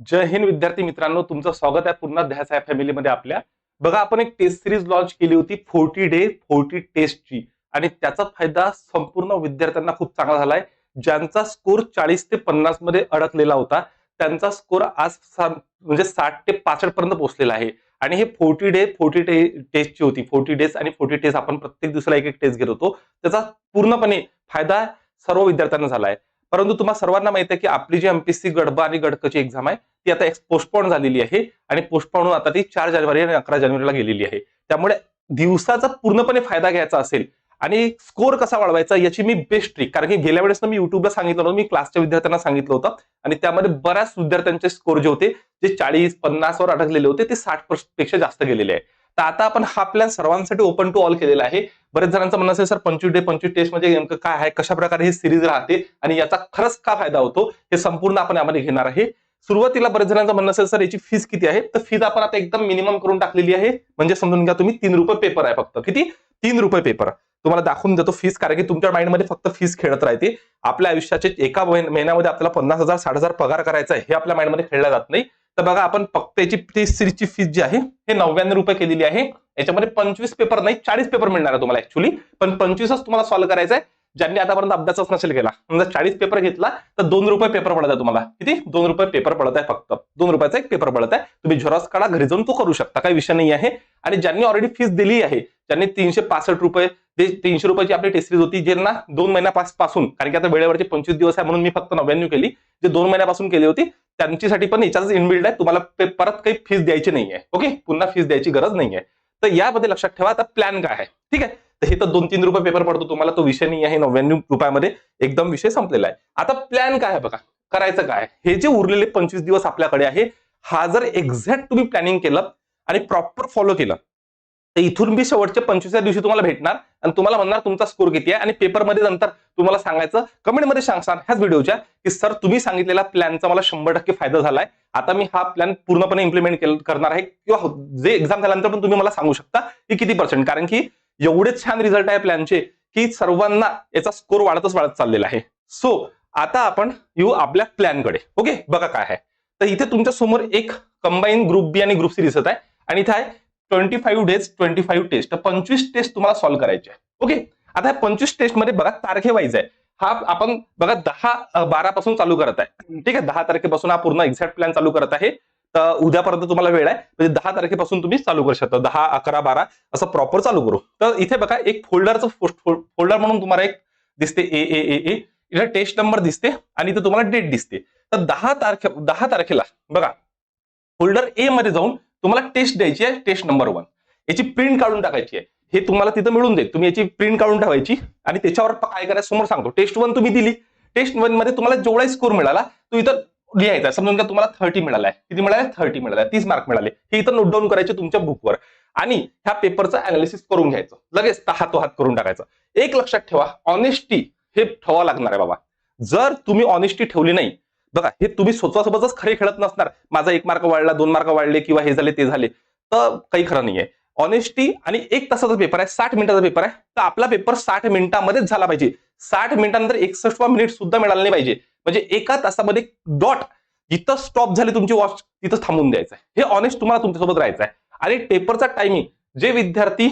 जय हिंद विद्यार्थी मित्रांनो तुमचं स्वागत आहे पुन्हा ध्यास आहे फॅमिलीमध्ये आपल्या. बघा आपण एक टेस्ट सिरीज लॉन्च केली होती फोर्टी डे फोर्टी टेस्टची आणि त्याचा फायदा संपूर्ण विद्यार्थ्यांना खूप चांगला झालाय. ज्यांचा स्कोर चाळीस ते पन्नासमध्ये अडकलेला होता त्यांचा स्कोर आज म्हणजे साठ ते पासष्ट पर्यंत पोहोचलेला आहे. आणि हे फोर्टी डे फोर्टी टे टेस्टची होती. फोर्टी डेज आणि फोर्टी टेस्ट आपण प्रत्येक दिवसाला एक एक टेस्ट घेत होतो. त्याचा पूर्णपणे फायदा सर्व विद्यार्थ्यांना झाला आहे परंतु तुम्हाला सर्वांना माहिती आहे की आपली जी एमपीएससी गडबा आणि गडकची एक्झाम आहे ती आता पोस्टपोन झालेली आहे आणि पोस्टपोन आता ती चार जानेवारी आणि अकरा जानेवारीला गेलेली आहे. त्यामुळे दिवसाचा पूर्णपणे फायदा घ्यायचा असेल आणि स्कोर कसा वाढवायचा याची मी बेस्ट ट्रिक कारण की गेल्या वेळेस मी युट्यूबला सांगितलं होतं मी क्लासच्या विद्यार्थ्यांना सांगितलं होतं आणि त्यामध्ये बऱ्याच विद्यार्थ्यांचे स्कोर जे होते जे चाळीस पन्नास वर अडकलेले होते ते साठपेक्षा जास्त गेलेले आहे. तर आता आपण हा प्लॅन सर्वांसाठी ओपन टू ऑल केलेला आहे. बरेच जणांचं म्हणणं असेल सर पंचवीस डे पंचवीस टेस्ट म्हणजे नेमकं काय आहे? कशा प्रकारे ही सिरीज राहते आणि याचा खरंच का फायदा होतो? हे संपूर्ण आपण यामध्ये घेणार आहे. सुरुवातीला बरेच जणांचं म्हणणं असेल सर याची फीस किती आहे? तर फीज आपण आता एकदम मिनिमम करून टाकलेली आहे. म्हणजे समजून घ्या तुम्ही तीन रुपये पेपर आहे फक्त. किती? तीन रुपये पेपर तुम्हाला दाखवून देतो फीस कारण की तुमच्या माइंडमध्ये फक्त फीस खेळत राहते. आपल्या आयुष्याचे एका महिन्यामध्ये आपल्याला पन्नास हजार साठ हजार पगार करायचा आहे हे आपल्या माइंडमध्ये खेळला जात नाही. तर बघा आपण फक्त याची टेस्ट सिरीजची फीस जी आहे हे नव्याण्णव रुपये केलेली आहे. याच्यामध्ये पंचवीस पेपर नाही चाळीस पेपर मिळणार आहे तुम्हाला ऍक्च्युली पण पंचवीसच तुम्हाला सॉल्व्ह करायचं आहे. ज्यांनी आतापर्यंत अभ्यासच नसेल केला समजा चाळीस पेपर घेतला तर दोन रुपये पेपर पडत आहे तुम्हाला. किती? दोन रुपये पेपर पडत आहे फक्त. दोन रुपयाचा एक पेपर पडत आहे. तुम्ही झेरॉक्स काढा घरी जाऊन तो करू शकता. काही विषय नाही आहे. आणि ज्यांनी ऑलरेडी फीस दिली आहे ज्यांनी तीनशे पासष्ट रुपये ते तीनशे रुपयाची आपली टेस्ट सिरीज होती ज्यांना दोन महिन्यापासून कारण की आता वेळेवरचे पंचवीस दिवस आहे म्हणून मी फक्त नव्याण्णव केली जे दोन महिन्यापासून केली होती त्यांच्यासाठी पण याच्याच इनबिल्ड आहे तुम्हाला परत काही फीस द्यायची नाही आहे ओके पुन्हा फीस द्यायची गरज नाही आहे तर यामध्ये लक्षात ठेवा आता प्लॅन काय आहे ठीक आहे? तर हे तर दोन तीन रुपये पेपर पडतो तुम्हाला तो विषय नाही आहे नव्याण्णव रुपयामध्ये एकदम विषय संपलेला आहे. आता प्लॅन काय आहे बघा करायचं काय हे जे उरलेले पंचवीस दिवस आपल्याकडे आहे हा जर एक्झॅक्ट तुम्ही प्लॅनिंग केलं आणि प्रॉपर फॉलो केलं तर इथून बी शेवटच्या पंचवीसच्या दिवशी तुम्हाला भेटणार. आणि तुम्हाला म्हणणार तुमचा स्कोर किती आहे? आणि पेपरमध्ये नंतर तुम्हाला सांगायचं कमेंटमध्ये सांगसान ह्याच व्हिडिओच्या की सर तुम्ही सांगितलेला प्लॅनचा मला शंभर टक्के फायदा झालाय. आता मी हा प्लॅन पूर्णपणे इम्प्लिमेंट करणार आहे. किंवा हो, जे एक्झाम झाल्यानंतर पण तुम्ही मला सांगू शकता की किती पर्सेंट कारण की एवढे छान रिझल्ट आहे प्लॅनचे की सर्वांना याचा स्कोर वाढतच वाढत चाललेला आहे. सो आता आपण येऊ आपल्या प्लॅनकडे ओके बघा काय आहे. तर इथे तुमच्यासमोर एक कंबाईन ग्रुप बी आणि ग्रुप सी दिसत आहे. आणि इथे आहे twenty five days twenty five test तर पंचवीस टेस्ट तुम्हाला सॉल्व्ह करायचे ओके आता पंचवीस टेस्टमध्ये बघा तारखे वाईज आहे. हा आपण बघा दहा बारा पासून चालू करत आहे. ठीक आहे? दहा तारखेपासून हा पूर्ण एक्झॅक्ट प्लॅन चालू करत आहे. तर उद्यापर्यंत तुम्हाला वेळ आहे. म्हणजे दहा तारखेपासून तुम्ही चालू करू शकता. दहा अकरा बारा असं प्रॉपर चालू करू. तर इथे बघा एक फोल्डरचं फोल्डर म्हणून तुम्हाला एक दिसते. ए ए ए ए. इथे टेस्ट नंबर दिसते आणि इथे तुम्हाला डेट दिसते. तर दहा तारखे दहा तारखेला बघा फोल्डर ए मध्ये जाऊन तुम्हाला टेस्ट द्यायची आहे टेस्ट नंबर वन याची प्रिंट काढून टाकायची आहे. हे तुम्हाला तिथं मिळून जाईल. तुम्ही याची प्रिंट काढून ठेवायची आणि त्याच्यावर काय करायचं समोर सांगतो. टेस्ट वन तुम्ही दिली. टेस्ट वनमध्ये तुम्हाला जेवढाही स्कोर मिळाला तो इथं लिहायचा. समजून का तुम्हाला थर्टी मिळालाय. किती मिळाले थर्टी मिळाले तीस मार्क मिळाले. हे इथं नोट डाऊन करायचे तुमच्या बुकवर आणि ह्या पेपरचं अनालिसिस करून घ्यायचं. लगेच हातो हात करून टाकायचं. एक लक्षात ठेवा ऑनेस्टी हे ठेवा लागणार आहे बाबा. जर तुम्ही ऑनेस्टी ठेवली नाही बघा हे तुम्ही स्वतःसोबतच खरे खेळत नसणार. माझा एक मार्क वाढला दोन मार्क वाढले किंवा हे झाले ते झाले. तर काही खरं नाहीये. ऑनेस्टी आणि एक तासाचा पेपर आहे साठ मिनिटाचा पेपर आहे. तर आपला पेपर साठ मिनिटामध्येच झाला पाहिजे. साठ मिनिटानंतर एकसष्ट मिनिट सुद्धा मिळाला नाही पाहिजे. म्हणजे एका तासामध्ये डॉट जिथं स्टॉप झाली तुमची वॉच तिथं थांबून द्यायचं आहे. हे ऑनेस्ट तुम्हाला तुमच्यासोबत राहायचं आहे. आणि पेपरचा टायमिंग जे विद्यार्थी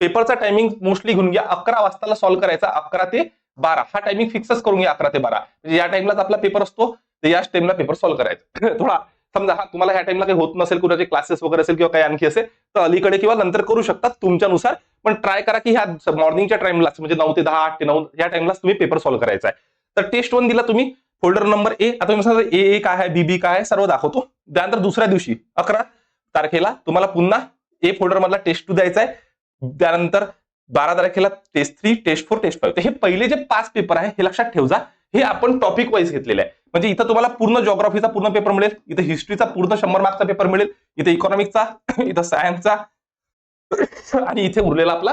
पेपरचा टायमिंग मोस्टली घेऊन घ्या अकरा वाजताला सॉल्व्ह करायचा अकरा ते बारा. हा टायमिंग फिक्सच करून घ्या अकरा ते बारा. म्हणजे या टाइमलाच आपला पेपर असतो. तर याच टाइमला पेपर सॉल्व्ह करायचा. थोडा समजा हा तुम्हाला ह्या टाइमला काही होत नसेल कुणाचे क्लासेस वगैरे असेल किंवा काही आणखी असेल तर अलीकडे किंवा नंतर करू शकता तुमच्यानुसार पण ट्राय करा की ह्या मॉर्निंगच्या टाइमलाच म्हणजे नऊ ते दहा आठ ते नऊ या टाइमलाच तुम्ही पेपर सॉल्व्ह करायचा आहे. तर टेस्ट वन दिला तुम्ही फोल्डर नंबर ए आता मी ए ए काय आहे बी बी काय आहे सर्व दाखवतो. त्यानंतर दुसऱ्या दिवशी अकरा तारखेला तुम्हाला पुन्हा ए फोल्डर मधला टेस्ट टू द्यायचा आहे. त्यानंतर बारा तारखेला test three test four test five हे पहिले जे पाच पेपर आहे हे लक्षात ठेवजा. हे आपण टॉपिक वाईज घेतलेलं आहे. म्हणजे इथं तुम्हाला पूर्ण जॉग्राफीचा पूर्ण पेपर मिळेल इथं हिस्ट्रीचा पूर्ण शंभर मार्कचा पेपर मिळेल इथे इकॉनॉमिकचा इथं सायन्सचा आणि इथे उरलेला आपला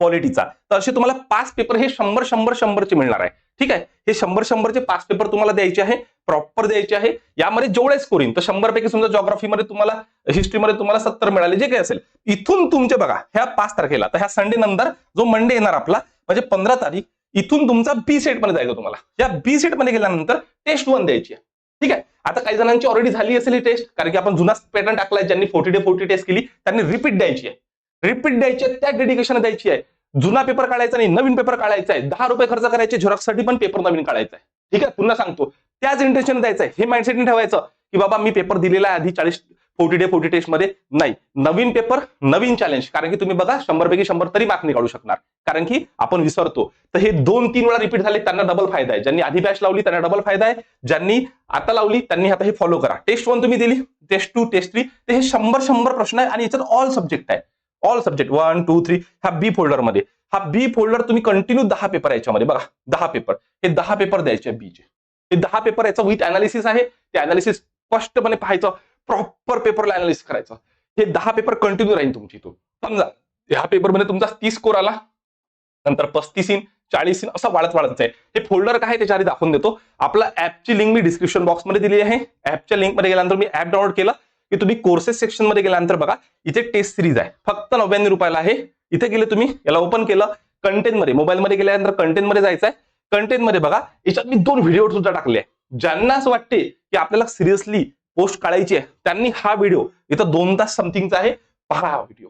पॉलिटीचा तर असे तुम्हाला पाच पेपर हे शंभर शंभर शंभरचे मिळणार आहे. ठीक आहे? हे शंभर शंभरचे पाच पेपर तुम्हाला द्यायचे आहे प्रॉपर द्यायचे आहे. यामध्ये जेवढे स्कोरिंग तर शंभर पैकी समजा जॉग्राफीमध्ये तुम्हाला हिस्ट्रीमध्ये तुम्हाला सत्तर मिळाले जे काही असेल. इथून तुमचे बघा ह्या पाच तारखेला तर ह्या संडे नंतर जो मंडे येणार आपला म्हणजे पंधरा तारीख इथून तुमचा बी सेटमध्ये जायचं तुम्हाला. या बी सेटमध्ये गेल्यानंतर टेस्ट वन द्यायची आहे. ठीक आहे? आता काही जणांची ऑलरेडी झाली असेल ही टेस्ट कारण की आपण जुनाच पॅटर्न टाकलाय ज्यांनी फोर्टी डे फोर्टी टेस्ट केली त्यांनी रिपीट द्यायची आहे. रिपीट द्यायची आहे त्या डेडिकेशन द्यायची आहे. जुना पेपर काढायचा नाही नवीन पेपर काढायचा आहे. दहा रुपये खर्च करायचे झेरॉक्ससाठी पण पेपर नवीन काढायचा आहे. ठीक आहे? पुन्हा सांगतो. त्याच इंटेन्शन द्यायचं आहे. हे माइंडसेटने ठेवायचं की बाबा मी पेपर दिलेला आहे आधी चाळीस फोर्टी डे फोर्टी टेस्टमध्ये नाही. नवीन पेपर नवीन चॅलेंज कारण की तुम्ही बघा शंभर पैकी शंभर तरी मार्क निघाडू शकणार. कारण की आपण विसरतो. तर हे दोन तीन वेळा रिपीट झाले त्यांना डबल फायदा आहे. ज्यांनी आधी बॅच लावली त्यांना डबल फायदा आहे. ज्यांनी आता लावली त्यांनी आता हे फॉलो करा. टेस्ट वन तुम्ही दिली टेस्ट टू टेस्ट थ्री ते हे शंभर शंभर प्रश्न आहे आणि याच्यात ऑल सब्जेक्ट आहे. All subject one two three हा बी फोल्डरमध्ये. हा बी फोल्डर तुम्ही कंटिन्यू दहा पेपर आहे याच्यामध्ये. बघा दहा पेपर हे दहा पेपर द्यायचे बीचे हे दहा पेपर याचं विथ अनालिसिस आहे. ते अनालिसिस स्पष्टपणे पाहायचं. प्रॉपर पेपरला अनालिसिस करायचं. हे दहा पेपर कंटिन्यू राहील तुमची इथून. समजा ह्या पेपरमध्ये तुमचा तीस स्कोर आला नंतर पस्तीस इन चाळीस इन असं वाढत वाढत आहे हे फोल्डर काय त्याच्या आधी दाखवून देतो. आपला ऍपची लिंक मी डिस्क्रिप्शन बॉक्समध्ये दिली आहे. ऍपच्या लिंकमध्ये गेल्यानंतर मी ऍप डाउनलोड केलं की तुम्ही कोर्सेस सेक्शनमध्ये गेल्यानंतर बघा इथे टेस्ट सिरीज आहे. फक्त नव्याण्णव रुपयाला आहे. इथे गेले तुम्ही याला ओपन केलं कंटेंटमध्ये मोबाईलमध्ये गेल्यानंतर कंटेंटमध्ये जायचं आहे. कंटेंटमध्ये बघा याच्यात मी दोन व्हिडिओ सुद्धा टाकले आहे ज्यांना असं वाटते की आपल्याला सिरियसली पोस्ट काढायची आहे त्यांनी हा व्हिडिओ इथं दोन तास समथिंगचा आहे पहा हा व्हिडिओ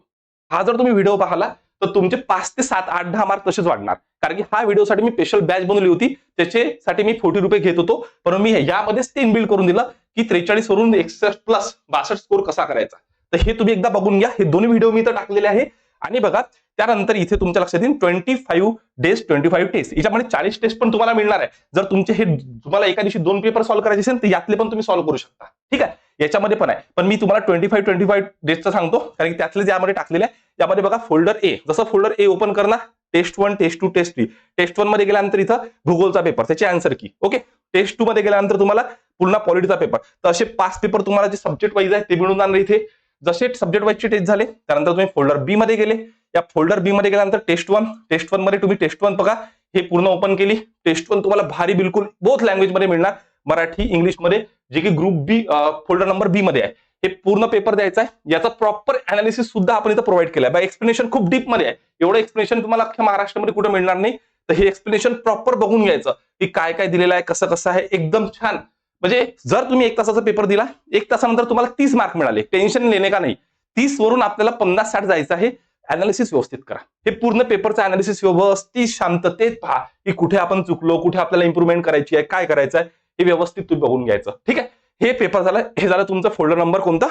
हा जर तुम्ही व्हिडिओ पाहिला तर तुमचे पाच ते सात आठ दहा मार्क तसेच वाढणार. कारण की हा व्हिडिओसाठी मी स्पेशल बॅच बनवली होती त्याच्यासाठी मी फोर्टी रुपये घेत होतो पण मी यामध्येच ते इनबिल्ड करून दिलं की त्रेचाळीस वरून एकसष्ट प्लस बासष्ट स्कोर कसा करायचा. तर हे तुम्ही एकदा बघून घ्या हे दोन्ही व्हिडिओ मी इथं टाकलेले आहे. आणि बघा त्यानंतर इथे तुमच्या लक्षात येईल twenty five days twenty five test याच्यामध्ये चाळीस टेस्ट पण तुम्हाला मिळणार आहे. जर तुमचे हे तुम्हाला एका दिवशी दोन पेपर सॉल्व्ह करायचे असेल तर यातले पण तुम्ही सॉल्व्ह करू शकता. ठीक आहे? याच्यामध्ये पण आहे. पण मी तुम्हाला ट्वेंटी फाईव्ह ट्वेंटी फाईव्ह डेजचं सांगतो कारण की त्यातले ज्यामध्ये टाकलेले आहे यामध्ये बघा फोल्डर ए जसं फोल्डर ए ओपन करणार test one test two test three test वनमध्ये गेल्यानंतर इथं भूगोलचा पेपर त्याची answer key okay test two मध्ये गेल्यानंतर तुम्हाला पुन्हा पॉलिटीचा पेपर तर असे पाच पेपर तुम्हाला जे सब्जेक्ट वाईज आहे ते मिळून जाणार इथे. जसे सब्जेक्ट वाईजचे टेस्ट झाले त्यानंतर तुम्ही फोल्डर बी मध्ये गेले. या फोल्डर बी मध्ये गेल्यानंतर टेस्ट वन टेस्ट वनमध्ये तुम्ही टेस्ट वन बघा. हे पूर्ण ओपन केली. टेस्ट वन तुम्हाला भारी बिलकुल बोथ लँग्वेजमध्ये मिळणार. मराठी इंग्लिशमध्ये जे की group B folder number B मध्ये आहे. हे पूर्ण पेपर द्यायचा आहे. याचा प्रॉपर अनालिसिस सुद्धा आपण इथं प्रोव्हाइड केलाय. बाय एक्सप्लेनेशन खूप डीपमध्ये आहे. एवढं एक्सप्लेनेशन तुम्हाला अख्ख्या महाराष्ट्रामध्ये कुठे मिळणार नाही. तर हे एक्सप्लेनेशन प्रॉपर बघून घ्यायचं. की काय काय दिलेलं आहे कसं कसं आहे. एकदम छान. म्हणजे जर तुम्ही एक तासाचा पेपर दिला एक तासानंतर तुम्हाला तीस मार्क मिळाले. टेन्शन लेणे का नाही? तीस वरून आपल्याला पन्नास साठ जायचं आहे. अनालिसिस व्यवस्थित करा. हे पूर्ण पेपरचं अनालिसिस व्यवस्थित शांततेत पहा. की कुठे आपण चुकलो कुठे आपल्याला इम्प्रुव्हमेंट करायची आहे काय करायचं आहे हे व्यवस्थित तुम्ही बघून घ्यायचं. ठीक आहे? हे पेपर झालं हे झालं तुमचा फोल्डर नंबर कोणता?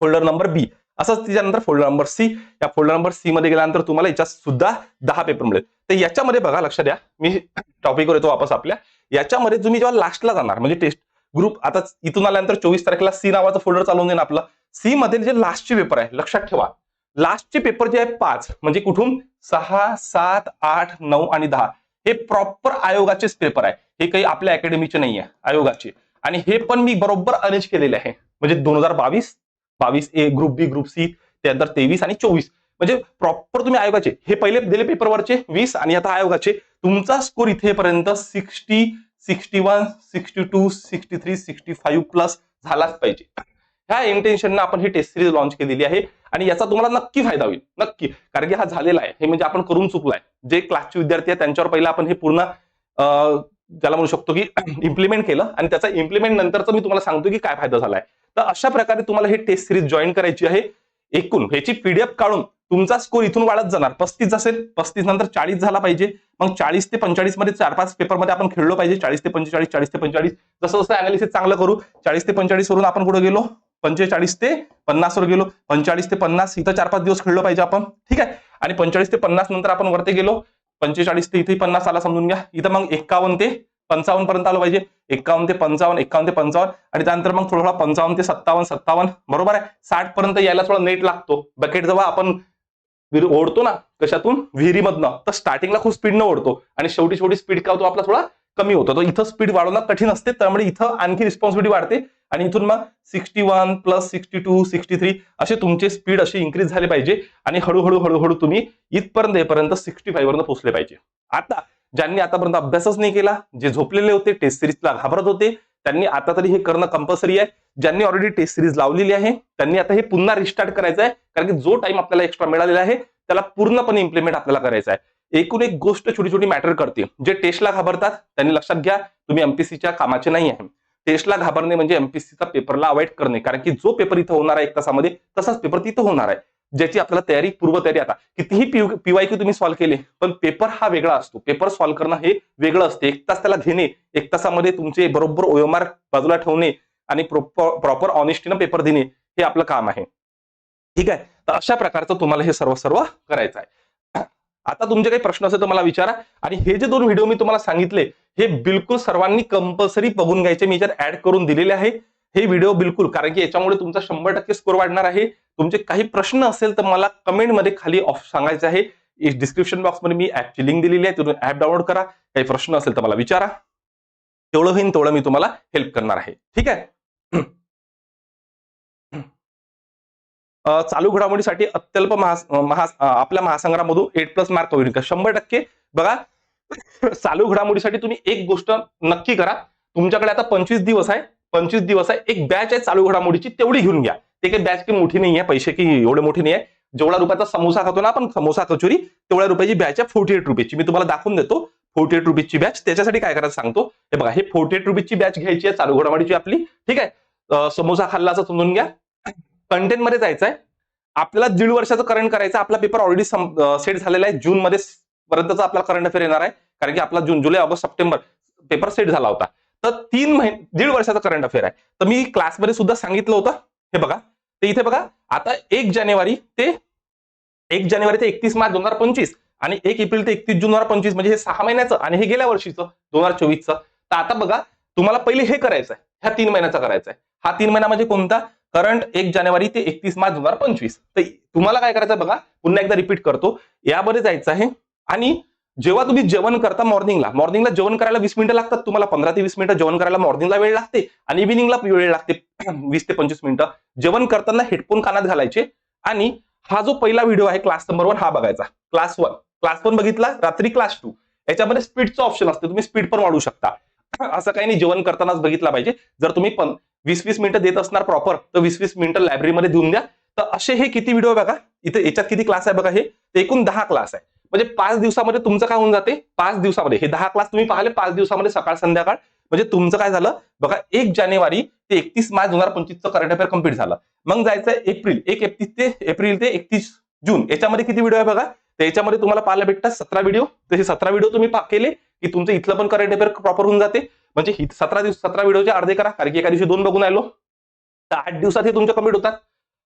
फोल्डर नंबर बी असंच तिच्यानंतर फोल्डर नंबर सी या फोल्डर नंबर सी मध्ये गेल्यानंतर तुम्हाला याच्यात सुद्धा दहा पेपर मिळेल. तर याच्यामध्ये बघा लक्षात द्या मी टॉपिकवर येतो वापस आपल्या. याच्यामध्ये तुम्ही जेव्हा लास्टला जाणार म्हणजे टेस्ट ग्रुप आता इथून आल्यानंतर चोवीस तारखेला सी नावाचं फोल्डर चालवून देईन आपलं. सी मध्ये जे लास्टचे पेपर आहे लक्षात ठेवा. लास्टचे पेपर जे आहे पाच म्हणजे कुठून? सहा सात आठ नऊ आणि दहा. हे प्रॉपर आयोगाचेच पेपर आहे. हे काही आपल्या अकॅडमीचे नाही आहे आयोगाचे. आणि हे पण मी बरोबर अरेंज केलेले आहे. म्हणजे दोन हजार बावीस बावीस A group B group C त्यानंतर तेवीस आणि चोवीस. म्हणजे प्रॉपर तुम्ही आयोगाचे हे पहिले दिले पेपरवरचे वीस आणि आता आयोगाचे. तुमचा स्कोर इथेपर्यंत sixty sixty one sixty two sixty three sixty five plus झालाच पाहिजे. ह्या इंटेन्शननं आपण ही टेस्ट सिरीज लॉन्च केलेली आहे आणि याचा तुम्हाला नक्की फायदा होईल. नक्की. कारण की हा झालेला आहे. हे म्हणजे आपण करून चुकलाय. जे क्लासचे विद्यार्थी आहेत त्यांच्यावर पहिला आपण हे पूर्ण ज्याला म्हणू शकतो की इम्प्लिमेंट केलं आणि त्याचा इम्प्लिमेंट नंतरच मी तुम्हाला सांगतो की काय फायदा झालाय. तर अशा प्रकारे तुम्हाला हे टेस्ट सिरीज जॉईन करायची आहे. एकूण ह्याची पीडीएफ काढून तुमचा स्कोर इथून वाढत जाणार. पस्तीस असेल पस्तीस नंतर चाळीस झाला पाहिजे. मग चाळीस ते पंचाळीसमध्ये चार पाच पेपरमध्ये आपण खेळलो पाहिजे. चाळीस ते पंचेचाळीस चाळीस ते पंचेचाळीस. जसं जसं अनालिसिस चांगलं करू चाळीस ते पंचेचाळीस वरून आपण कुठे गेलो. पंचेचाळीस ते पन्नास वर गेलो. पंचेचाळीस ते पन्नास इथं चार पाच दिवस खेळलो पाहिजे आपण. ठीक आहे? आणि पंचाळीस ते पन्नास नंतर आपण वरती गेलो. पंचेचाळीस ते इथे पन्नास आला समजून घ्या. इथं मग एक्कावन्न ते पंचावन्न पर्यंत आलो पाहिजे. एक्कावन्न ते पंचावन्न एक्कावन्न ते पंचावन्न आणि त्यानंतर मग थोडा पंचावन्न ते सत्तावन्न सत्तावन्न बरोबर आहे? साठ पर्यंत यायला थोडा नेट लागतो. बकेट जेव्हा आपण ओढतो ना कशातून? विहिरीमधनं. तर स्टार्टिंगला खूप स्पीडनं ओढतो. आणि शेवटी शेवटी स्पीड का होतो आपला थोडा कमी होतो. तर इथं स्पीड वाढवणं कठीण असते. त्यामुळे इथं आणखी रिस्पॉन्सिबिलिटी वाढते. आणि इथून मग sixty one plus sixty two sixty three असे तुमचे स्पीड असे इन्क्रीज झाले पाहिजे. आणि हळूहळू हळूहळू तुम्ही इथपर्यंत येपर्यंत सिक्स्टी फाईव्ह पर्यंत पोहोचले पाहिजे. आता ज्यांनी आतापर्यंत अभ्यासच नाही केला जे झोपलेले होते टेस्ट सिरीजला घाबरत होते त्यांनी आता तरी हे करणं कंपल्सरी आहे. ज्यांनी ऑलरेडी टेस्ट सिरीज लावलेली आहे त्यांनी आता हे पुन्हा रिस्टार्ट करायचं आहे कारण की जो टाइम आपल्याला एक्स्ट्रा मिळालेला आहे त्याला पूर्णपणे इम्प्लिमेंट आपल्याला करायचं आहे. एकूण एक गोष्ट छोटी छोटी मॅटर करते. जे टेस्टला घाबरतात त्यांनी लक्षात घ्या तुम्ही एमपीसीच्या कामाचे नाही आहे. टेस्टला घाबरणे म्हणजे एमपीसीचा पेपरला अवॉइड करणे. कारण की जो पेपर इथं होणार आहे एक तासामध्ये तसाच पेपर तिथं होणार आहे. ज्याची आपल्याला तयारी पूर्वतयारी आता. कितीही पीवाय की तुम्ही सॉल्व्ह केले पण पेपर हा वेगळा असतो. पेपर सॉल्व्ह करणं हे वेगळं असते. एक तास त्याला घेणे एक तासामध्ये तुमचे बरोबर ओएमआर बाजूला ठेवणे आणि प्रॉपर ऑनेस्टीनं पेपर देणे हे आपलं काम आहे. ठीक आहे? तर अशा प्रकारचं तुम्हाला हे सर्व सर्व करायचं आहे. आता तुमचे काही प्रश्न असेल तर मला विचारा. आणि हे जे दोन व्हिडिओ मी तुम्हाला सांगितले हे बिलकुल सर्वांनी कंपल्सरी बघून घ्यायचे. मी याच्यात ऍड करून दिलेले आहे. हे व्हिडिओ बिलकुल कारण की याच्यामुळे तुमचा शंभर टक्के स्कोर वाढणार आहे. तुमचे काही प्रश्न असेल तर मला कमेंटमध्ये खाली ऑफ सांगायचं आहे. डिस्क्रिप्शन बॉक्समध्ये मी ऍपची लिंक दिलेली आहे. तुम्ही ऍप डाउनलोड करा. काही प्रश्न असेल तर मला विचारा. तेवढं होईन तेवढं मी तुम्हाला हेल्प करणार आहे. ठीक आहे? चालू घडामोडीसाठी अत्यल्प महा महा आपल्या महासंग्रामधून एट प्लस मार्क होईल का शंभर टक्के. बघा चालू घडामोडीसाठी तुम्ही एक गोष्ट नक्की करा. तुमच्याकडे आता पंचवीस दिवस आहे. पंचवीस दिवस आहे. एक बॅच आहे चालू घडामोडीची. तेवढी घेऊन घ्या. ते काही बॅच की मोठी नाही आहे पैसे की एवढे मोठी नाही आहे जेवढा रुपयाचा समोसा खातो ना आपण समोसा कचोरी तेवढ्या रुपयाची बॅच आहे फोर्टी एट रुपीची मी तुम्हाला दाखवून देतो. फोर्टी एट रुपीजची बॅच त्याच्यासाठी काय करायचं सांगतो? हे बघा हे फोर्टी एट रुपीजची बॅच घ्यायची आहे चालू घडामोडीची आपली. ठीक आहे? समोसा खाल्ला असं समजून घ्या. कंटेंटमध्ये जायचं आहे आपल्याला दीड वर्षाचं करंट करायचं आपला पेपर ऑलरेडी सेट झालेला आहे. जून मध्ये पर्यंतचा आपला करंट अफेअर येणार आहे. कारण की आपला जून जुलै ऑगस्ट सप्टेंबर पेपर सेट झाला होता. तर तीन महिने दीड वर्षाचा करंट अफेअर आहे. तर मी क्लासमध्ये सुद्धा सांगितलं होतं. हे बघा. ते इथे बघा. आता एक जानेवारी ते एक जानेवारी ते एकतीस मार्च दोन हजार पंचवीस आणि एक एप्रिल ते एकतीस जून दोन हजार पंचवीस म्हणजे हे सहा महिन्याचं आणि हे गेल्या वर्षीचं दोन हजार चोवीसचं. तर आता बघा तुम्हाला पहिले हे करायचं आहे ह्या तीन महिन्याचा करायचा आहे हा तीन महिना म्हणजे कोणता? करंट एक जानेवारी ते एकतीस मार्च दोन हजार पंचवीस. तर तुम्हाला काय करायचं बघा पुन्हा एकदा रिपीट करतो. यामध्ये जायचं आहे आणि जेव्हा तुम्ही जेवण करता मॉर्निंगला मॉर्निंगला जेवण करायला वीस मिनिटं लागतात तुम्हाला पंधरा ते वीस मिनिटं जेवण करायला मॉर्निंगला वेळ लागते आणि इव्हिनिंगला वेळ लागते वीस ते पंचवीस मिनिटं. जेवण करताना हेडफोन कानात घालायचे आणि हा जो पहिला व्हिडिओ आहे क्लास नंबर वन हा बघायचा. क्लास वन क्लास वन बघितला रात्री क्लास टू याच्यामध्ये स्पीडचं ऑप्शन असते. तुम्ही स्पीड पण वाढवू शकता. असं काही नाही जेवण करतानाच बघितला पाहिजे. जर तुम्ही पण वीस वीस मिनिटं देत असणार प्रॉपर तर वीस वीस मिनिटं लायब्ररीमध्ये देऊन द्या. तर असे हे किती व्हिडिओ बघा? इथे याच्यात किती क्लास आहे बघा हे? एकूण दहा क्लास आहे. म्हणजे पाच दिवसामध्ये तुमचं काय होऊन जाते? पाच दिवसामध्ये. हे दहा क्लास तुम्ही पाहिले पाच दिवसामध्ये सकाळ संध्याकाळ. म्हणजे तुमचं काय झालं? बघा एक जानेवारी ते एकतीस मार्च दोन हजार पंचवीसचं करंट अफेअर कंप्लीट झालं. मग जायचं एप्रिल. एक एकतीस ते एप्रिल ते एकतीस जून. याच्यामध्ये किती व्हिडिओ आहे बघा? त्याच्यामध्ये तुम्हाला पाहायला भेटतात सतरा व्हिडिओ तर हे सतरा व्हिडिओ तुम्ही केले. की तुमचं इथलं पण करंट अफेअर प्रॉपर होऊन जाते. म्हणजे सतरा दिवस सतरा व्हिडिओचे अर्धे करा कारण की एका दिवशी दोन बघून आलो. तर आठ दिवसात हे तुमचे कंप्लीट होतात.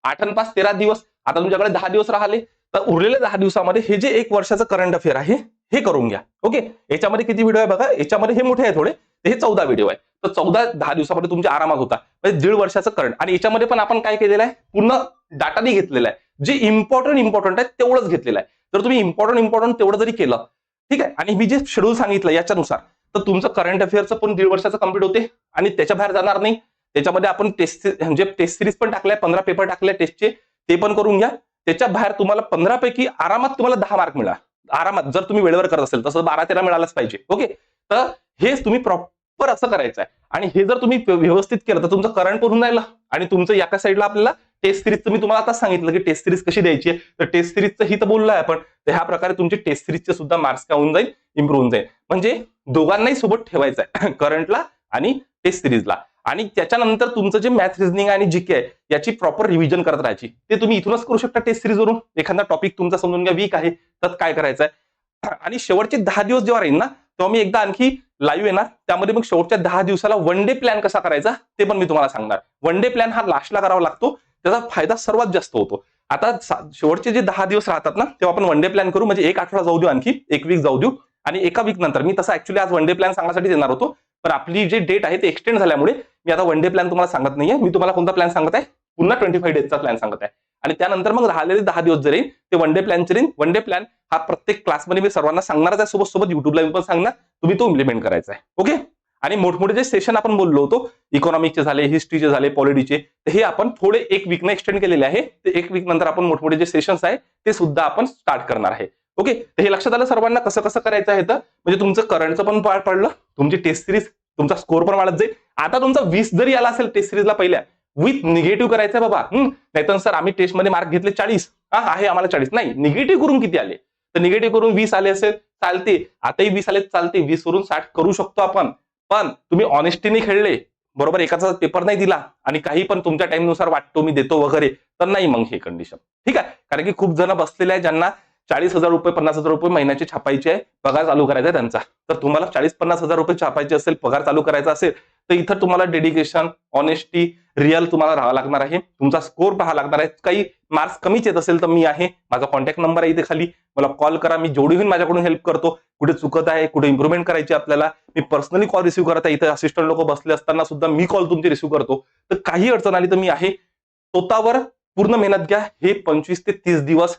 आठ आणि पाच तेरा दिवस. आता तुमच्याकडे दहा दिवस राहिले. तर उरलेल्या दहा दिवसामध्ये हे जे एक वर्षाचं करंट अफेअर आहे हे करून घ्या. ओके याच्यामध्ये किती व्हिडिओ आहे बघा? याच्यामध्ये हे मोठे आहे थोडे. हे चौदा व्हिडिओ आहे. तर चौदा दहा दिवसामध्ये तुमच्या आरामात होता. म्हणजे दीड वर्षाचं करंट आणि याच्यामध्ये पण आपण काय केलेलं आहे? पूर्ण डाटाने घेतलेला आहे. जे इम्पॉर्टंट इम्पॉर्टंट आहे तेवढंच घेतलेलं आहे. जर तुम्ही इम्पॉर्टंट इम्पॉर्टंट तेवढं जरी केलं ठीक आहे? आणि मी जे शेड्यूल सांगितलं याच्यानुसार तर तुमचं करंट अफेअरचं पण दीड वर्षाचं कंप्लीट होते आणि त्याच्या बाहेर जाणार नाही. त्याच्यामध्ये आपण टेस्ट म्हणजे टेस्ट सिरीज पण टाकल्या पंधरा पेपर टाकले टेस्टचे ते पण करून घ्या. त्याच्या बाहेर तुम्हाला पंधरा पैकी आरामात तुम्हाला दहा मार्क मिळा आरामात जर तुम्ही वेळेवर करत असेल तसं बारा तेरा मिळालंच पाहिजे ओके तर हेच तुम्ही प्रॉपर असं करायचं आहे आणि हे जर तुम्ही व्यवस्थित केलं तर तुमचं करंट करून राहिलं आणि तुमचं एका साईडला आपल्याला टेस्ट सिरीजचं मी तुम्हाला आता सांगितलं की टेस्ट सिरीज कशी द्यायची आहे? तर टेस्ट सिरीजचं ही तर बोललो आहे आपण. तर ह्या प्रकारे तुमचे टेस्ट सिरीजचे सुद्धा मार्क्स काय होऊन जाईल? इम्प्रूव्ह होऊन जाईल. म्हणजे दोघांनाही सोबत ठेवायचं आहे. करंटला आणि टेस्ट सिरीजला आणि त्याच्यानंतर तुमचं जे मॅथ रिझनिंग आणि जीके आहे याची प्रॉपर रिव्हिजन करत राहायची. ते तुम्ही इथूनच करू शकता टेस्ट सिरीजवरून एखादा टॉपिक तुमचा समजून घ्या वीक आहे तर काय करायचं आहे? आणि शेवटचे दहा दिवस जेव्हा राहील ना तेव्हा मी एकदा आणखी लाईव्ह येणार. त्यामध्ये मग शेवटच्या दहा दिवसाला वन डे प्लॅन कसा करायचा ते पण मी तुम्हाला सांगणार. वन डे प्लॅन हा लास्टला करावा लागतो. त्याचा फायदा सर्वात जास्त होतो. आता शेवटचे जे दहा दिवस राहतात ना तेव्हा आपण वन डे प्लॅन करू. म्हणजे एक आठवडा जाऊ देऊ आणखी एक वीक जाऊ देऊ. आणि एका वीक नंतर मी तसं ऍक्च्युली आज वन डे प्लॅन सांगण्यासाठी येणार होतो. पण आपली जे डेट आहे ते एक्सटेंड झाल्यामुळे मी आता वन डे प्लॅन तुम्हाला सांगत नाहीये. मी तुम्हाला कोणता प्लॅन सांगत आहे? पुन्हा ट्वेंटी फाईव्ह डेजचा प्लॅन सांगत आहे. आणि त्यानंतर मग राहिलेले दहा दिवस जर येईल ते वन डे प्लॅनचे येईल वन डे प्लॅन हा प्रत्येक क्लासमध्ये मी सर्वांना सांगणारच आहे. सोबत सोबत युट्यूबला मी पण सांगणार. तुम्ही तो इम्प्लिमेंट करायचा आहे. ओके आणि मोठमोठे जे सेशन आपण बोललो होतो इकॉनॉमिकचे झाले हिस्ट्रीचे झाले पॉलिटीचे तर हे आपण थोडे एक वीकने एक्सटेंड केलेले आहे. ते एक वीक नंतर आपण मोठमोठे जे सेशन्स आहे ते सुद्धा आपण स्टार्ट करणार आहे. ओके तर हे लक्षात आलं सर्वांना कसं कसं करायचं आहे तर? म्हणजे तुमचं करंटचं पण पार पडलं तुमची टेस्ट सिरीज तुमचा स्कोर पण वाढत जाईल. आता तुमचा वीस जरी आला असेल टेस्ट सिरीजला पहिल्या विथ निगेटिव्ह करायचंय बाबा. नाहीतर सर आम्ही टेस्टमध्ये मार्क घेतले चाळीस. हा आहे आम्हाला चाळीस. नाही निगेटिव्ह करून किती आले? तर निगेटिव्ह करून वीस आले असेल चालते. आताही वीस आले चालते. वीस वरून साठ करू शकतो आपण. पण तुम्ही ऑनेस्टीने खेळले बरोबर? एकाचा पेपर नाही दिला आणि काही पण तुमच्या टाइमनुसार वाटतो मी देतो वगैरे तर नाही मग हे कंडिशन ठीक आहे? कारण की खूप जण बसलेले आहे ज्यांना चाळीस हजार रुपये पन्नास हजार रुपये महिन्याचे छापायचे आहे पगार चालू करायचा आहे त्यांचा. तर तुम्हाला चाळीस पन्नास हजार रुपये छापायचे असेल पगार चालू करायचा असेल तर इथं तुम्हाला डेडिकेशन ऑनेस्टी रिअल तुम्हाला राहावं लागणार आहे. तुमचा स्कोर पाहावा लागणार आहे. काही मार्क्स कमीच येत असेल तर मी आहे. माझा कॉन्टॅक्ट नंबर आहे इथे खाली. मला कॉल करा. मी जेवढी होईल माझ्याकडून हेल्प करतो. कुठे चुकत आहे कुठे इम्प्रुव्हमेंट करायची आपल्याला. मी पर्सनली कॉल रिसिव्ह करत आहे. इथे असिस्टंट लोक बसले असताना सुद्धा मी कॉल तुमची रिसिव्ह करतो. तर काही अडचण आली तर मी आहे. स्वतःवर पूर्ण मेहनत घ्या. हे पंचवीस ते तीस दिवस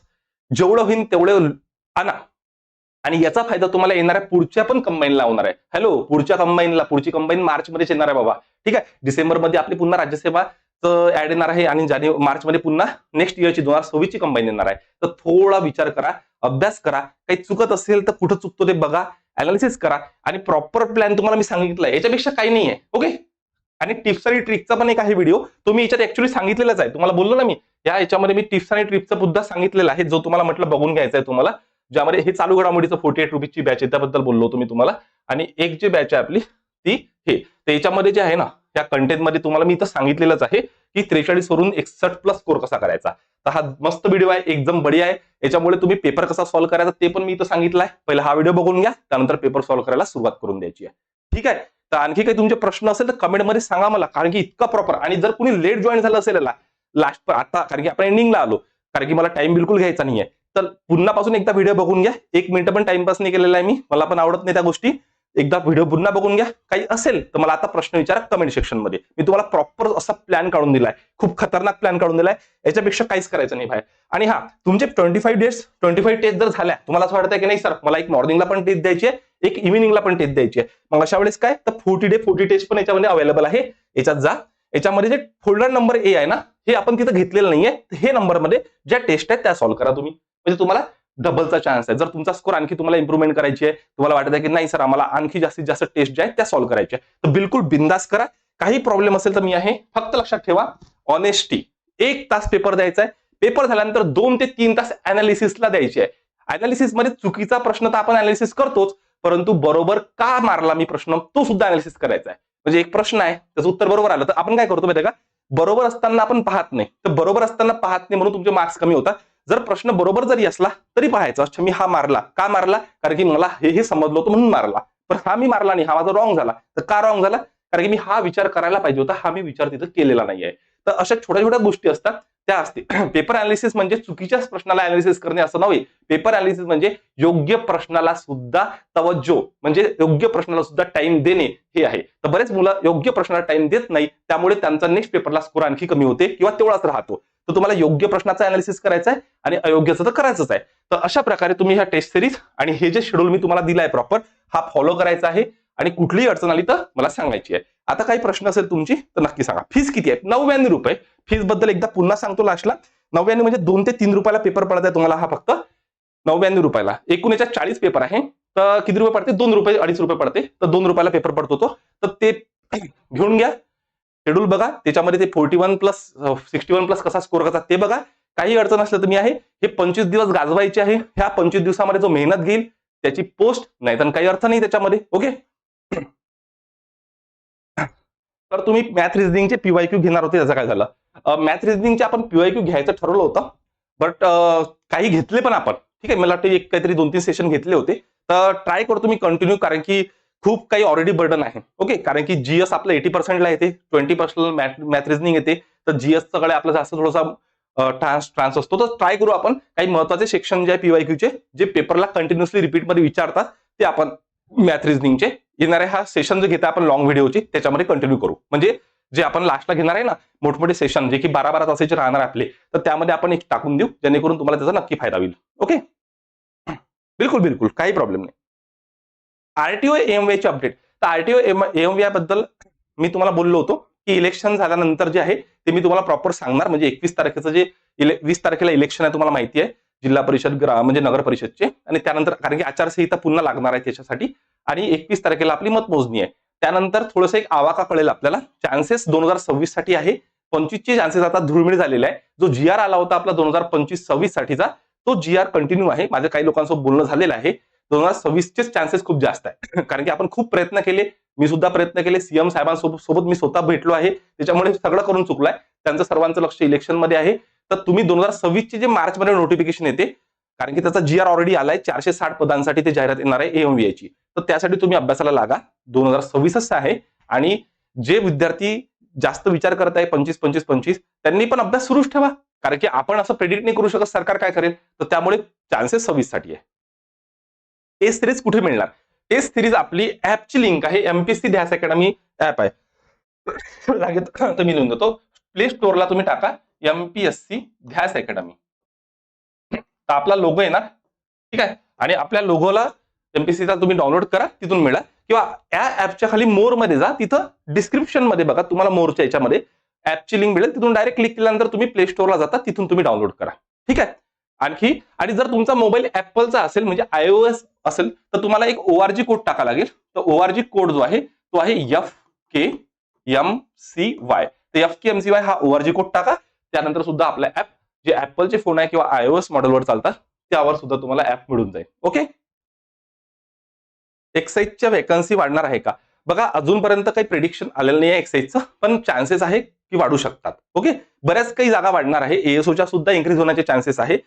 जेवढं होईल तेवढं आणा आणि याचा फायदा तुम्हाला येणाऱ्या पुढच्या पण कंबाईनला होणार आहे. हॅलो पुढच्या कंबाईनला पुढची कंबाईन मार्च मध्येच येणार आहे बाबा. ठीक आहे? डिसेंबरमध्ये आपली पुन्हा राज्यसेवा ऍड येणार आहे आणि जानेवारी मार्च मध्ये पुन्हा नेक्स्ट इयरची दोन हजार सव्वीसची कंबाईन येणार आहे. तर थोडा विचार करा अभ्यास करा. काही चुकत असेल तर कुठं चुकतो ते बघा. अनालिसिस करा. आणि प्रॉपर प्लॅन तुम्हाला मी सांगितलंय याच्यापेक्षा काही नाही आहे ओके आणि टिप्स आणि ट्रिकचा पण एक आहे व्हिडिओ तो मी याच्यात ऍक्च्युली सांगितलेलाच आहे. तुम्हाला बोललो ना मी? या याच्यामध्ये मी टिप्स आणि ट्रिपचा सुद्धा सांगितलेला आहे. जो तुम्हाला म्हटलं बघून घ्यायचा आहे तुम्हाला. ज्यामध्ये हे चालू घडामोडीचं फोर्टी एट रुपीजची बॅच आहे त्याबद्दल बोललो होतो मी तुम्हाला. आणि एक जी बॅच आहे आपली ती हे. त्याच्यामध्ये जे आहे ना त्या कंटेंटमध्ये तुम्हाला मी इथं सांगितलेलंच आहे की त्रेचाळीस वरून एकसठ प्लस स्कोर कसा करायचा. तर हा मस्त व्हिडिओ आहे एकदम बढिया आहे. याच्यामुळे तुम्ही पेपर कसा सॉल्व्ह करायचा ते पण मी इथं सांगितलं आहे. पहिला हा व्हिडिओ बघून घ्या त्यानंतर पेपर सॉल्व्ह करायला सुरुवात करून द्यायची आहे. ठीक आहे? तर आणखी काही तुमचे प्रश्न असेल तर कमेंटमध्ये सांगा मला कारण की इतका प्रॉपर आणि जर कुणी लेट जॉईन झालं असेल लास्ट आता कारण की आपण एंडिंगला आलो. कारण की मला टाइम बिलकुल घ्यायचा नाहीये. तर पुन्हा पासून एकदा व्हिडिओ बघून घ्या. एक मिनिट पण टाइमपास नाही केलेला आहे मी. मला पण आवडत नाही त्या गोष्टी. एकदा व्हिडिओ पुन्हा बघून घ्या. काही असेल तर मला आता प्रश्न विचारा कमेंट सेक्शनमध्ये मी तुम्हाला प्रॉपर असा प्लॅन काढून दिलाय. खूप खतरनाक प्लॅन काढून दिलाय. याच्यापेक्षा काहीच करायचं नाही भाई आणि हा तुमचे twenty five days twenty five test जर झाल्या तुम्हाला असं वाटतं की नाही सर मला एक मॉर्निंगला पण टेस्ट द्यायची आहे एक इव्हिनिंगला पण टेस्ट द्यायची आहे. मग अशा वेळेस काय? तर फोर्टी डे फोर्टी टेस्ट पण याच्यामध्ये अवेलेबल आहे. याच्यात जा. याच्यामध्ये जे फोल्डर नंबर ए आहे ना हे आपण तिथं घेतलेलं नाहीये. हे नंबरमध्ये ज्या टेस्ट आहेत त्या सॉल्व्ह करा तुम्ही. म्हणजे तुम्हाला डबलचा चान्स आहे. जर तुमचा स्कोर आणखी तुम्हाला इम्प्रूव्हमेंट करायची आहे तुम्हाला वाटत आहे की नाही सर आम्हाला आणखी जास्तीत जास्त टेस्ट ज्या आहेत त्या सॉल्व्ह करायच्या तर बिलकुल बिंदास करा. काही प्रॉब्लेम असेल तर मी आहे फक्त लक्षात ठेवा. ऑनेस्टी एक तास पेपर द्यायचा आहे. पेपर झाल्यानंतर दोन ते तीन तास अनालिसिसला द्यायचे आहे. अनालिसिसमध्ये चुकीचा प्रश्न तर आपण अनालिसिस करतोच परंतु बरोबर का मारला मी प्रश्न तो सुद्धा अनालिसिस करायचा आहे. म्हणजे एक प्रश्न आहे त्याचं उत्तर बरोबर आलं. तर आपण काय करतो माहिती का? बरोबर असताना आपण पाहत नाही. तर बरोबर असताना पाहत नाही म्हणून तुमचे मार्क्स कमी होतात. जर प्रश्न बरोबर जरी असला तरी पाहायचा अच्छा मी हा मारला. का मारला? कारण की मला हे हे समजलं होतं म्हणून मारला. पण हा मी मारला नाही हा माझा रॉंग झाला. तर का रॉंग झाला? कारण की मी हा विचार करायला पाहिजे होता हा मी विचार तिथं केलेला नाहीये. तर अशा छोट्या छोट्या गोष्टी असतात. त्या असते पेपर अनालिसिस म्हणजे चुकीच्याच प्रश्नाला अनालिसिस करणे असं नव्हे. पेपर अनालिसिस म्हणजे योग्य प्रश्नाला सुद्धा तवज्जो म्हणजे योग्य प्रश्नाला सुद्धा टाइम देणे हे आहे. तर बरेच मुलं योग्य प्रश्नाला टाइम देत नाही त्यामुळे त्यांचा नेक्स्ट पेपरला स्कोर आणखी कमी होते किंवा तेवढाच राहतो. तर तुम्हाला योग्य प्रश्नाचा अनालिसिस करायचा आहे आणि अयोग्याचं तर करायचंच आहे. तर अशा प्रकारे तुम्ही ह्या टेस्ट सिरीज आणि हे जे शेड्यूल मी तुम्हाला दिलाय प्रॉपर हा फॉलो करायचा आहे आणि कुठलीही अडचण आली तर मला सांगायची आहे. आता काही प्रश्न असेल तुमची तर नक्की सांगा. फीस किती आहे नव्याण्णव रुपये. फीसबद्दल एकदा पुन्हा सांगतो लास्टला नव्याण्णव म्हणजे दोन ते तीन रुपयाला पेपर पडत आहे तुम्हाला हा फक्त. नव्याण्णव रुपयाला. एकूण याच्यात चाळीस पेपर आहे. तर किती रुपये पडते? दोन रुपये अडीच रुपये पडते. तर दोन रुपयाला पेपर पडतो तो. तर ते घेऊन घ्या. शेड्यूल बघा. त्याच्यामध्ये ते forty one plus sixty one plus कसा स्कोर करतात ते बघा. काही अडचण असलं तर मी आहे. हे पंचवीस दिवस गाजवायचे आहे. ह्या पंचवीस दिवसामध्ये जो मेहनत घेईल त्याची पोस्ट नाही तर काही अर्थ नाही त्याच्यामध्ये. ओके तर तुम्ही मॅथ रिझनिंगचे पीवायक्यू घेणार होते त्याचं काय झालं? मॅथ रिझनिंगचे आपण पीवायक्यू घ्यायचं ठरवलं होतं बट काही घेतले पण आपण. ठीक आहे मला वाटतं एक काहीतरी दोन तीन सेशन घेतले होते. तर ट्राय करतो मी कंटिन्यू कारण की खूप काही ऑलरेडी बर्डन आहे. ओके कारण की जीएस आपलं एटी पर्सेंटला येते twenty percent math math reasoning येते. तर जीएस सगळे आपला जास्त थोडासा ट्रान्स ट्रान्स असतो. तर ट्राय करू आपण. काही महत्त्वाचे सेक्शन जे आहे पीवायक्यूचे जे पेपरला कंटिन्युअसली रिपीटमध्ये विचारतात ते आपण मॅथ रिझनिंगचे येणारे हा सेशन जे घेता आपण लॉंग व्हिडिओची त्याच्यामध्ये कंटिन्यू करू. म्हणजे जे आपण लास्टला घेणार आहे ना मोठमोठे सेशन जे की बारा बारा तासाचे राहणार आपले तर त्यामध्ये आपण एक टाकून देऊ जेणेकरून तुम्हाला त्याचा नक्की फायदा होईल. ओके बिलकुल बिलकुल. काही प्रॉब्लेम नाही. आरटीओ एमवेचे अपडेट तर आरटीओ एम एमव्या बद्दल मी तुम्हाला बोललो होतो की इलेक्शन झाल्यानंतर जे आहे ते मी तुम्हाला प्रॉपर सांगणार. म्हणजे एकवीस तारखेचं जे वीस तारखेला इलेक्शन आहे तुम्हाला माहिती आहे. जिल्हा परिषद म्हणजे नगर परिषदचे. आणि त्यानंतर कारण की आचारसंहिता पुन्हा लागणार आहे त्याच्यासाठी. आणि एकवीस तारखेला आपली मतमोजणी आहे. त्यानंतर थोडंसं एक आवाका कळेल आपल्याला. चान्सेस दोन हजार सव्वीससाठी आहे. पंचवीसचे चान्सेस आता धुळमिळ झालेला आहे. जो जी आर आला होता आपला दोन हजार पंचवीस सव्वीस साठीचा तो जी आर कंटिन्यू आहे. माझ्या काही लोकांसोबत बोलणं झालेलं आहे. दोन हजार सव्वीसचेच चान्सेस खूप जास्त आहे. कारण की आपण खूप प्रयत्न केले. मी सुद्धा प्रयत्न केले. सीएम साहेबांसोबत सोबत मी स्वतः भेटलो आहे. त्याच्यामुळे सगळं करून चुकलाय. त्यांचं सर्वांचं लक्ष इलेक्शनमध्ये आहे. तर तुम्ही दोन हजार सव्वीसचे जे मार्चमध्ये नोटिफिकेशन येते कारण की त्याचा जी आर ऑलरेडी आलाय चारशे साठ पदांसाठी ते जाहिरात येणार आहे एएमव्हीआयची तर त्यासाठी तुम्ही अभ्यासाला लागा. दोन हजार सव्वीसच आहे आणि जे विद्यार्थी जास्त विचार करत आहे पंचवीस पंचवीस पंचवीस त्यांनी पण अभ्यास सुरूच ठेवा. कारण की आपण असं प्रेडिक्ट नाही करू शकत सरकार काय करेल. तर त्यामुळे चान्सेस सव्वीससाठी आहे. टेस्ट सिरीज कुठे मिळणार? टेस्ट सिरीज आपली ऍपची लिंक आहे. एमपीसी ध्यास अकॅडमी ऍप आहे. लागेल तर मी लिहून देतो. प्ले स्टोअरला तुम्ही टाका. एमपीएससी ध्यास अकॅडमी तर आपला लोगो येणार. ठीक आहे? आणि आपल्या लोगोला एमपीसीचा तुम्ही डाउनलोड करा तिथून मिळा किंवा या ऍपच्या खाली मोरमध्ये जा तिथं डिस्क्रिप्शनमध्ये बघा तुम्हाला मोरच्या याच्यामध्ये ऍपची लिंक मिळेल. तिथून डायरेक्ट क्लिक केल्यानंतर तुम्ही प्ले स्टोअरला जाता तिथून तुम्ही डाउनलोड करा. ठीक आहे? आणखी आणि जर तुमचा मोबाईल ऍपलचा असेल म्हणजे आयओएस असेल तर तुम्हाला एक ओआरजी कोड टाका लागेल. तर ओआरजी कोड जो आहे तो आहे F K M C Y तर F K M C Y हा ओआरजी कोड टाका. त्यानंतर सुद्धा आपला ऍप जे ऍपलचे फोन आहे किंवा आयओएस मॉडेलवर चालतात त्यावर सुद्धा तुम्हाला ऍप मिळून जाईल. ओके एक्साईजच्या वेकन्सी वाढणार आहे का? बघा अजूनपर्यंत काही प्रिडिक्शन आलेलं नाही आहे एक्साईजचं पण चान्सेस आहे की वाढू शकतात. ओके बऱ्याच काही जागा वाढणार आहे. एएसओच्या सुद्धा इन्क्रीज होण्याचे चान्सेस आहे.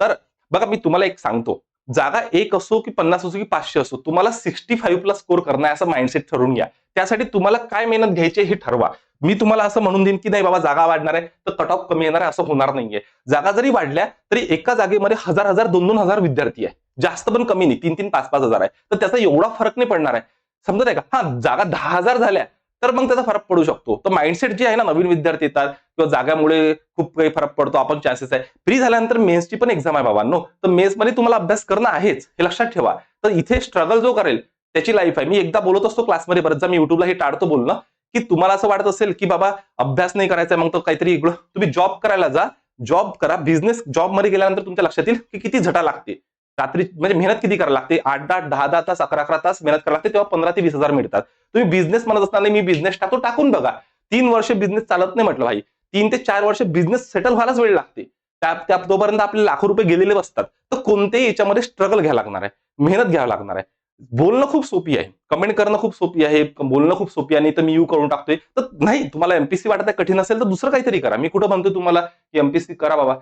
तर बघा मी तुम्हाला एक सांगतो. जागा एक असो की पन्नास असो की पाचशे असो तुम्हाला सिक्स्टी फाईव्ह प्लस स्कोर करणं आहे असं माइंडसेट ठरवून घ्या. त्यासाठी तुम्हाला काय मेहनत घ्यायची हे ठरवा. मी तुम्हाला असं म्हणून देईन की नाही बाबा जागा वाढणार आहे तर कट ऑफ कमी येणार आहे असं होणार नाहीये. जागा जरी वाढल्या तरी एका जागेमध्ये हजार हजार दोन दोन हजार विद्यार्थी आहे. जास्त पण कमी नाही तीन तीन पाच पाच हजार आहे. तर त्याचा एवढा फरक नाही पडणार आहे. समजत आहे का? हा जागा दहा हजार झाल्या. तर मग त्याचा फरक पडू शकतो. तर माइंडसेट जे आहे ना नवीन विद्यार्थी येतात किंवा जागामुळे खूप काही फरक पडतो आपण चान्सेस आहे. फ्री झाल्यानंतर मेन्सची पण एक्झाम आहे बाबांनो. तर मेन्समध्ये तुम्हाला अभ्यास करणं आहेच हे लक्षात ठेवा. तर इथे स्ट्रगल जो करेल त्याची लाईफ आहे. मी एकदा बोलत असतो क्लासमध्ये बरेचदा मी युट्यूबला हे टाळतो बोलणं की तुम्हाला असं वाटत असेल की बाबा अभ्यास नाही करायचा मग तो काहीतरी इकडं. तुम्ही जॉब करायला जा. जॉब करा. बिझनेस जॉबमध्ये गेल्यानंतर तुमच्या लक्षात येईल की किती झटा लागते. रात्री म्हणजे मेहनत किती करायला लागते? आठ दहा दहा दहा तास अकरा अकरा तास मेहनत करायला लागते तेव्हा पंधरा ते वीस हजार मिळतात. तुम्ही बिझनेस म्हणत असताना मी बिझनेस टाकतो टाकून बघा. तीन वर्ष बिझनेस चालत नाही म्हटलं भाई. तीन ते चार वर्ष बिझनेस सेटल व्हायलाच वेळ लागते. त्या त्या तोपर्यंत आपले लाखो रुपये गेलेले बसतात. तर कोणत्याही याच्यामध्ये स्ट्रगल घ्यावं लागणार आहे. मेहनत घ्यावं लागणार आहे. बोलणं खूप सोपी आहे. कमेंट करणं खूप सोपी आहे. बोलणं खूप सोपी आहे. नाही तर मी यू करून टाकतोय. तर नाही तुम्हाला एमपीसी वाटत आहे कठीण असेल तर दुसरं काहीतरी करा. मी कुठं म्हणतोय तुम्हाला की एमपीसी करा बाबा.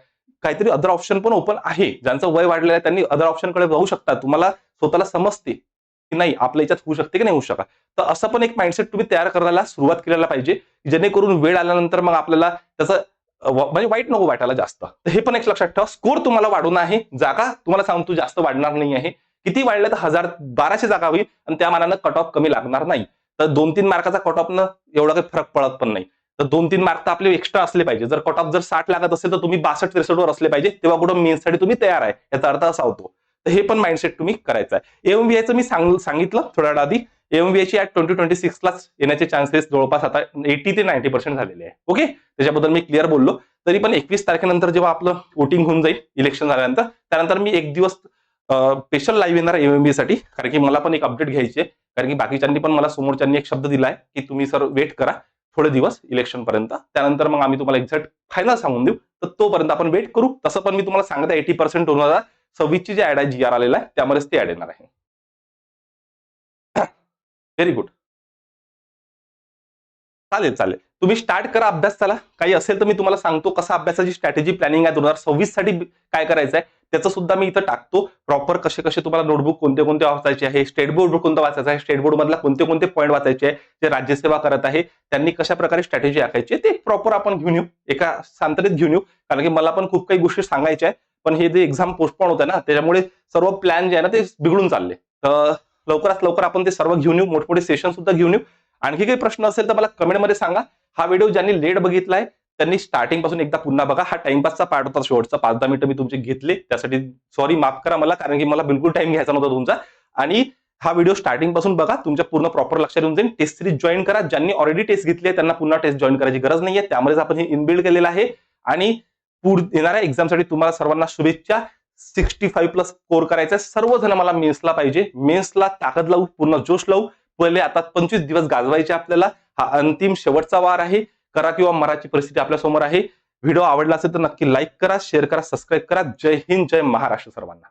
काहीतरी अदर ऑप्शन पण ओपन आहे. ज्यांचं वय वाढलेलं आहे त्यांनी अदर ऑप्शनकडे जाऊ शकतात. तुम्हाला स्वतःला समजते की नाही आपल्या याच्यात होऊ शकते की नाही होऊ शकत. तर असं पण एक माइंडसेट तुम्ही तयार करायला सुरुवात करायला पाहिजे जेणेकरून वेळ आल्यानंतर मग आपल्याला त्याचं म्हणजे वाईट नको वाटायला जास्त. तर हे पण एक लक्षात ठेवा. स्कोर तुम्हाला वाढून आहे. जागा तुम्हाला सांगतो जास्त वाढणार नाही आहे. किती वाढलं तर हजार बाराशे जागा होईल आणि त्या मानानं कट ऑफ कमी लागणार नाही. तर दोन तीन मार्काचा कट ऑफनं एवढा काही फरक पडत पण नाही. तर दोन तीन मार्क तर आपले एक्स्ट्रा असले पाहिजे. जर कट ऑफ जर साठ लागत असेल तर तुम्ही बासष्ट त्रेसष्ट वर असले पाहिजे. तेव्हा कुठं मेन्ससाठी तुम्ही तयार आहे याचा अर्थ असा होतो. तर हे पण माइंडसेट तुम्ही करायचं आहे. एमबीआयचं मी सांग सांगितलं थोड्या वेळा आधी एमबीआयची ऍट ट्वेंटी ट्वेंटी सिक्सलाच येण्याचे चान्सेस जवळपास आता एटी ते नाईन्टी पर्सेंट झालेले आहे. ओके त्याच्याबद्दल मी क्लिअर बोललो. तरी पण एकवीस तारखेनंतर जेव्हा आपलं वोटिंग होऊन जाईल इलेक्शन झाल्यानंतर त्यानंतर मी एक दिवस स्पेशल लाईव्ह येणार एमएमबी साठी. कारण की मला पण एक अपडेट घ्यायची आहे. कारण की बाकीच्यांनी पण मला समोरच्यांनी एक शब्द दिलाय की तुम्ही सर वेट करा. थोडे दिवस इलेक्शन पर्यंत. त्यानंतर मग आम्ही तुम्हाला एक्झॅक्ट फायनल सांगून देऊ. तर तोपर्यंत आपण वेट करू. तसं पण मी तुम्हाला सांगत एटी पर्सेंट दोन हजार सव्वीसची जी ऍड आहे जी आर आलेला आहे त्यामध्येच ते ऍड येणार आहे. व्हेरी गुड चालेल चालेल. तुम्ही स्टार्ट करा अभ्यास चला काही असेल तर मी तुम्हाला सांगतो कसा अभ्यासाची स्ट्रॅटेजी प्लॅनिंग आहे दोन हजार सव्वीससाठी काय करायचं आहे त्याचं सुद्धा मी इथं टाकतो. प्रॉपर कसे कसे तुम्हाला नोटबुक कोणते कोणते वाचायचे आहे स्टेट बोर्ड कोणतं वाचायचं आहे स्टेट बोर्ड मधला कोणते कोणते पॉईंट वाचायचे आहे जे राज्यसेवा करत आहे त्यांनी कशा प्रकारे स्ट्रॅटेजी आखायची ते प्रॉपर आपण घेऊन येऊ. एका सांतरीत घेऊन येऊ. कारण की मला पण खूप काही गोष्टी सांगायच्या आहेत. पण हे जे एक्झाम पोस्टपॉन होतं ना त्याच्यामुळे सर्व प्लॅन जे आहे ना ते बिघडून चालले. तर लवकरात लवकर आपण ते सर्व घेऊन येऊ. मोठमोठे सेशन सुद्धा घेऊन येऊ. आणखी काही प्रश्न असेल तर मला कमेंटमध्ये सांगा. हा व्हिडिओ ज्यांनी लेट बघितलाय त्यांनी स्टार्टिंगपासून एकदा पुन्हा बघा. हा टाइमपासचा पार्ट होता शेवटचा पाच दहा मिनिटं मी तुमचे घेतले. त्यासाठी सॉरी माफ करा मला कारण की मला बिलकुल टाइम घ्यायचा नव्हता तुमचा. आणि हा व्हिडिओ स्टार्टिंगपासून बघा. तुमच्या पूर्ण प्रॉपर लक्षात येऊन जाईल. टेस्ट सिरीज जॉईन करा. ज्यांनी ऑलरेडी टेस्ट घेतली आहे त्यांना पुन्हा टेस्ट जॉईन करायची गरज नाहीये. त्यामुळेच आपण हे इनबिल्ड केलेलं आहे. आणि येणाऱ्या एक्झामसाठी तुम्हाला सर्वांना शुभेच्छा. सिक्स्टी फाईव्ह प्लस स्कोर करायचा सर्वजण मला मेन्सला पाहिजे. मेन्सला ताकद लावू पूर्ण जोश लावू. पहिले आता पंचवीस दिवस गाजवायचे आपल्याला. हा अंतिम शेवटचा वार आहे. करा किंवा मराठी परिस्थिती आपल्यासमोर आहे. व्हिडिओ आवडला असेल तर नक्की लाईक करा शेअर करा सबस्क्राईब करा. जय हिंद जय महाराष्ट्र सर्वांना.